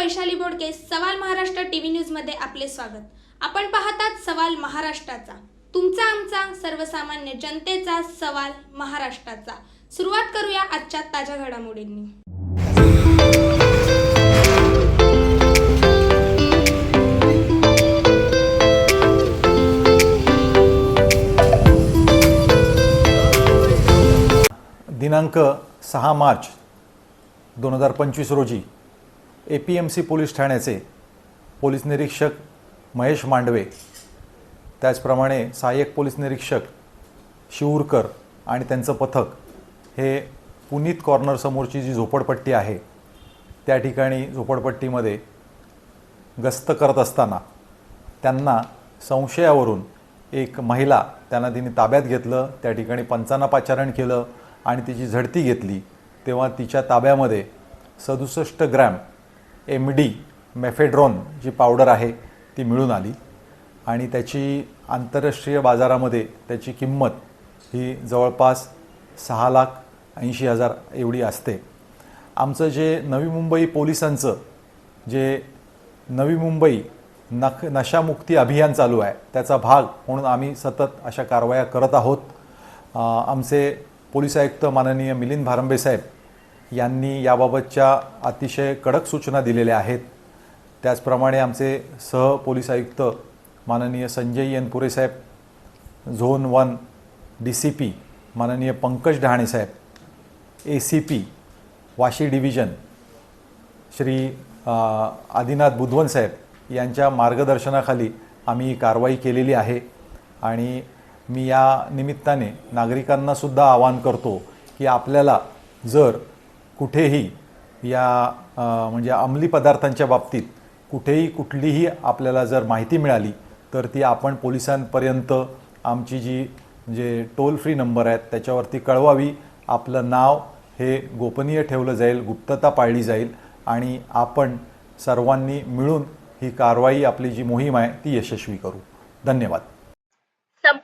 वैशाली बोडके सवाल महाराष्ट्र टीव्ही न्यूजमध्ये आपले स्वागत. आपण पाहतात सवाल महाराष्ट्राचा. तुमचा आमचा सर्वसामान्य जनतेचा सवाल महाराष्ट्राचा. सुरुवात करूया आजच्या ताज्या घडामोडींनी. दिनांक सहा मार्च दोन हजार पंचवीस रोजी A P M C police ठाण्याचे पोलीस निरीक्षक महेश मांडवे त्याचप्रमाणे सहाय्यक पोलीस निरीक्षक शिवूरकर आणि त्यांचं पथक हे पुनीत कॉर्नरसमोरची जी झोपडपट्टी आहे त्या ठिकाणी झोपडपट्टीमध्ये गस्त करत असताना त्यांना संशयावरून एक महिला त्यांना तिने ताब्यात घेतलं त्या ठिकाणी पंचांना पाचारण केलं आणि तिची झडती घेतली तेव्हा तिच्या ताब्यामध्ये सदुसष्ट ग्रॅम एम डी मेफेड्रॉन जी पावडर आहे ती मिळून आली. आणि त्याची आंतरराष्ट्रीय बाजारामध्ये त्याची किंमत ही जवळपास सहा लाख ऐंशी हजार एवढी असते. आमचं जे नवी मुंबई पोलिसांचं जे नवी मुंबई नख नशामुक्ती अभियान चालू आहे त्याचा भाग म्हणून आम्ही सतत अशा कारवाया करत आहोत. आमचे पोलीस आयुक्त माननीय मिलिंद भारंबे साहेब यांनी याबाबतच्या अतिशय कडक सूचना दिलेल्या आहेत. त्याचप्रमाणे आमचे सह पोलीस आयुक्त माननीय संजय येनपुरे साहेब zone one D C P माननीय पंकज डहाणे साहेब A C P Vashi division Shri Adinath Budhwan साहेब यांच्या मार्गदर्शनाखाली आम्ही कारवाई केलेली आहे आणि मी या निमित्ताने नागरिकांनासुद्धा आवाहन करतो की आपल्याला जर कुठेही या म्हणजे अंमली पदार्थांच्या बाबतीत कुठेही कुठलीही आपल्याला जर माहिती मिळाली तर ती आपण पोलिसांपर्यंत आमची जी जे टोल फ्री नंबर आहेत त्याच्यावरती कळवावी. आपलं नाव हे गोपनीय ठेवलं जाईल गुप्तता पाळली जाईल आणि आपण सर्वांनी मिळून ही कारवाई आपली जी मोहीम आहे ती यशस्वी करू. धन्यवाद.